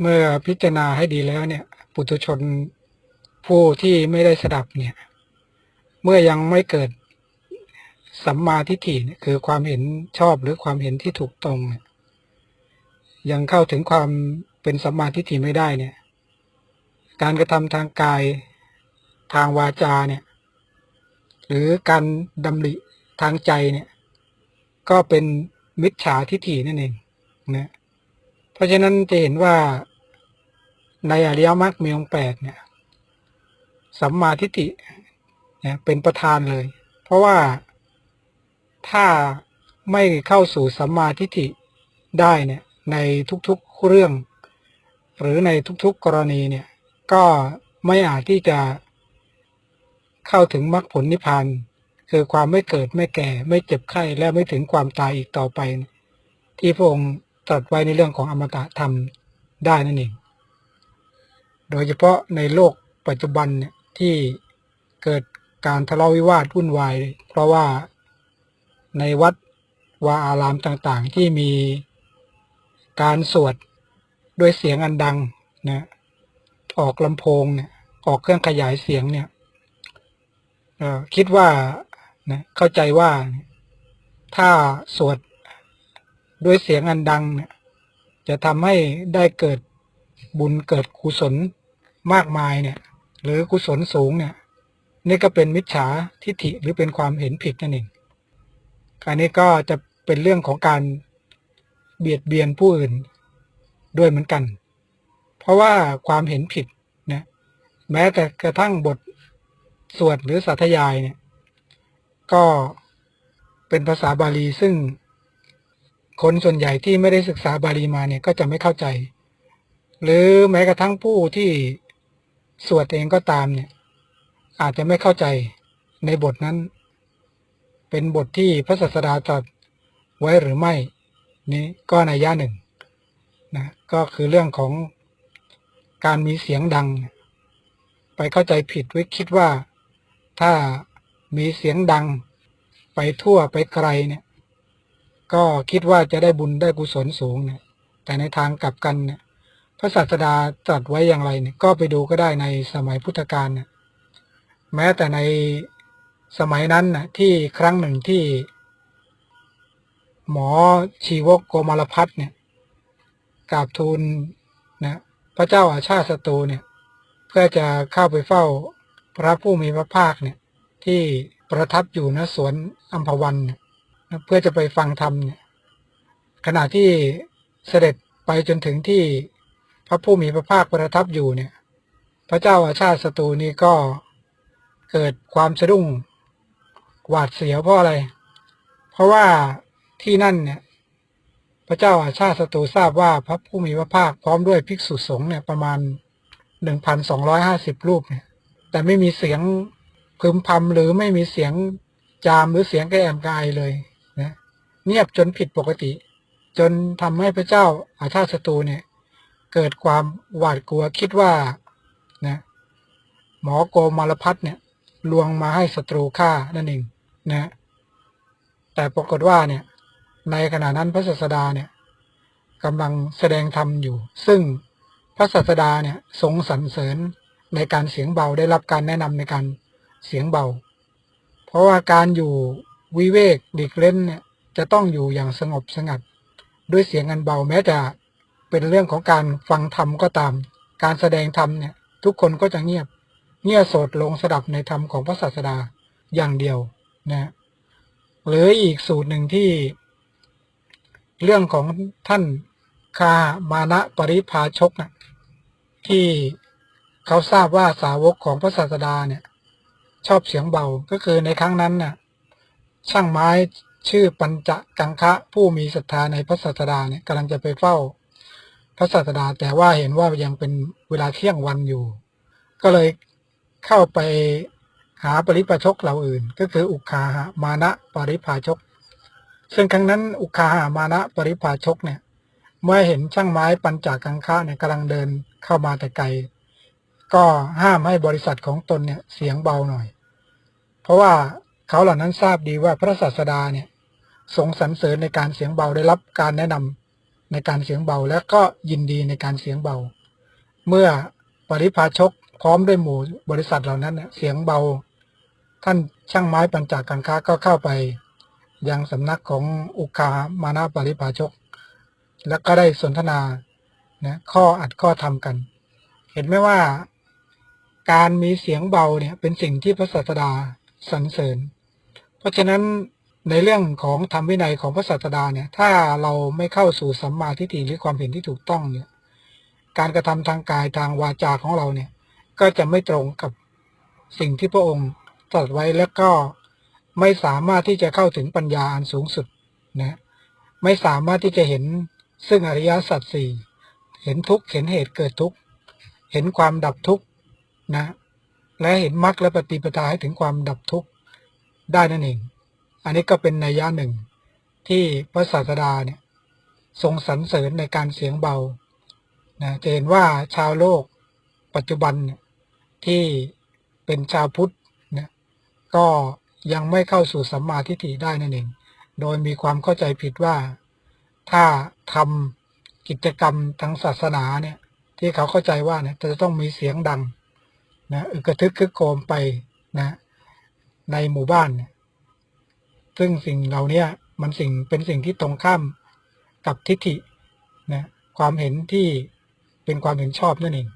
เมื่อพิจารณาให้ดีแล้วเนี่ย ปุถุชนผู้ที่ไม่ได้สดับเนี่ย เมื่อยังไม่เกิดสัมมาทิฏฐิคือความเห็นชอบหรือความเห็นที่ถูกตรงยยังเข้าถึงความเป็นสัมมาทิฏฐิไม่ได้เนี่ย การกระทำทางกายทางวาจาเนี่ย หรือการดำริทางใจเนี่ย ก็เป็นมิจฉาทิฏฐินั่นเองนะเพราะฉะนั้นจะเห็นว่า ในอริยมรรคมีองแปดเนี่ยสัมมาทิฏฐิเนี่ยเป็นประธานเลย เพราะว่าถ้าไม่เข้าสู่สัมมาทิฏฐิได้เนี่ยในทุกๆเรื่อง หรือในทุกๆกรณีเนี่ยก็ไม่อาจที่จะเข้าถึงมรรคผลนิพพานคือความไม่เกิดไม่แก่ ไม่เจ็บไข้และไม่ถึงความตายอีกต่อไป ที่พระองค์ตรัสไว้ในเรื่องของอมตะธรรมได้นั่นเอง โดยเฉพาะในโลกปัจจุบันเนี่ยที่เกิดการทะเลาะวิวาทวุ่นวาย เพราะว่าในวัดวาอารามต่างๆ ที่มีการสวดด้วยเสียงอันดังนะออกลำโพงเนี่ยออกเครื่องขยายเสียงเนี่ยคิดว่านะเข้าใจว่าถ้าสวดด้วยเสียงอันดังเนี่ยจะทำให้ได้เกิดบุญเกิดกุศล มากมายเนี่ย หรือกุศลสูงเนี่ยนี่ก็เป็นมิจฉาทิฏฐิหรือเป็นความเห็นผิดนั่นเองอันนี้ก็จะเป็นเรื่องของการเบียดเบียนผู้อื่นด้วยเหมือนกัน เพราะว่าความเห็นผิดนะแม้แต่กระทั่งบทสวดหรือสาธยายเนี่ย ก็เป็นภาษาบาลีซึ่งคนส่วนใหญ่ที่ไม่ได้ศึกษาบาลีมาเนี่ยก็จะไม่เข้าใจ หรือแม้กระทั่งผู้ที่ สวดเองก็ตามเนี่ย อาจจะไม่เข้าใจในบทนั้น เป็นบทที่พระศาสดาตรัสไว้หรือไม่ นี้ก็ในย่าหนึ่งนะก็คือเรื่องของการมีเสียงดัง ไปเข้าใจผิดไว้คิดว่าถ้ามีเสียงดัง ไปทั่วไปไกลเนี่ย ก็คิดว่าจะได้บุญได้กุศลสูงเนี่ยแต่ในทางกลับกันเนี่ย พระศาสดาตรัสไว้อย่างไรเนี่ยก็ไปดูก็ได้ในสมัยพุทธกาลเนี่ยแม้แต่ในสมัยนั้นนะที่ครั้งหนึ่งที่ หมอชีวกโกมารพัฒเนี่ยกราบทูลนะพระเจ้าอาชาติศัตรูเนี่ยเพื่อจะเข้าไปเฝ้าพระผู้มีพระภาคเนี่ยที่ประทับอยู่ณสวนอัมพวันเนี่ยเพื่อจะไปฟังธรรมเนี่ยขณะที่เสด็จไปจนถึงที่ พระผู้มีพระภาคประทับอยู่เนี่ย พระเจ้าอาชาติศัตรูนี่ก็เกิดความสะดุ้งหวาดเสียวเพราะอะไร เพราะว่าที่นั่นเนี่ย พระเจ้าอาชาติศัตรูทราบว่าพระผู้มีพระภาคพร้อมด้วยภิกษุสงฆ์เนี่ยประมาณหนึ่งพันสองร้อยห้าสิบรูปเนี่ย แต่ไม่มีเสียงพึมพำหรือไม่มีเสียงจามหรือเสียงกระแอมกายเลยนะเงียบจนผิดปกติ จนทำให้พระเจ้าอาชาติศัตรูเนี่ย เกิดความหวาดกลัวคิดว่านะหมอโกมารพัฒเนี่ยลวงมาให้ศัตรูฆ่านั่นเองนะแต่ปรากฏว่าเนี่ย ในขณะนั้นพระศาสดาเนี่ยกำลังแสดงธรรมอยู่ ซึ่งพระศาสดาเนี่ยทรงสรรเสริญในการเสียงเบาได้รับการแนะนำในการเสียงเบา เพราะว่าการอยู่วิเวกดิกเล่นเนี่ยจะต้องอยู่อย่างสงบสงัด ด้วยเสียงอันเบาแม้จะ เป็นเรื่องของการฟังธรรมก็ตาม การแสดงธรรมเนี่ย ทุกคนก็จะเงียบ เงียบโสดลงสดับในธรรมของพระศาสดาอย่างเดียวนะหรืออีกสูตรหนึ่งที่ เรื่องของท่านคามานะปริพาชกนะที่เขาทราบว่าสาวกของพระศาสดาเนี่ย ชอบเสียงเบาก็คือในครั้งนั้นน่ะ ช่างไม้ชื่อปัญจกังคะผู้มีศรัทธาในพระศาสดาเนี่ยกำลังจะไปเฝ้า ระศาสดาแต่ว่าเห็นว่ายังเป็นเวลาเที่ยงวันอยู่ ก็เลยเข้าไปหาปริพาชกเหล่าอื่น ก็คืออุคาหามานะปริพาชก ซึ่งครั้งนั้นอุคาหามานะปริภาชกเนี่ย เมื่อเห็นช่างไม้ปัญจากังค้าเนี่ยกำลังเดินเข้ามาแต่ไกลก็ห้ามให้บริษัทของตนเนี่ยเสียงเบาหน่อย เพราะว่าเขาเหล่านั้นทราบดีว่าพระศาสดาเนี่ยทรงสรรเสริญในการเสียงเบาได้รับการแนะน ในการเสียงเบา และก็ยินดีในการเสียงเบา เมื่อปริพาชกพร้อมด้วยหมู่บริษัทเหล่านั้นเสียงเบา ท่านช่างไม้ปัญจการค้าก็เข้าไป ยังสำนักของอุคามานาปริพาชก แล้วก็ได้สนทนานะข้ออัดข้อทำกัน เห็นไหมว่าการมีเสียงเบาเนี่ยเป็นสิ่งที่พระศาสดาสรรเสริญ เพราะฉะนั้น ในเรื่องของธรรมวินัยของพระศาสดาเนี่ย ถ้าเราไม่เข้าสู่สัมมาทิฏฐิหรือความเห็นที่ถูกต้องเนี่ย การกระทำทางกายทางวาจาของเราเนี่ย ก็จะไม่ตรงกับสิ่งที่พระองค์ตรัสไว้แล้วก็ไม่สามารถที่จะเข้าถึงปัญญาอันสูงสุดนะไม่สามารถที่จะเห็นซึ่งอริยสัจสี่เห็นทุกข์เห็นเหตุเกิดทุกข์เห็นความดับทุกข์นะ และเห็นมรรคและปฏิปทาให้ถึงความดับทุกข์ได้นั่นเอง อันนี้ก็เป็นนัยยะหนึ่งที่พระศาสดาเนี่ยทรงสรรเสริญในการเสียงเบานะจะเห็นว่าชาวโลกปัจจุบันเนี่ยที่เป็นชาวพุทธนะก็ยังไม่เข้าสู่สัมมาทิฏฐิได้นั่นเอง โดยมีความเข้าใจผิดว่าถ้าทำกิจกรรมทางศาสนาเนี่ยที่เขาเข้าใจว่าเนี่ยจะต้องมีเสียงดังนะอึกระทึกคึกโครมไปนะในหมู่บ้านเนี่ย ซึ่งสิ่งเหล่านี้มันสิ่งเป็นสิ่งที่ตรงข้ามกับทิฏฐินะความเห็นที่เป็นความเห็นชอบนั่นเอง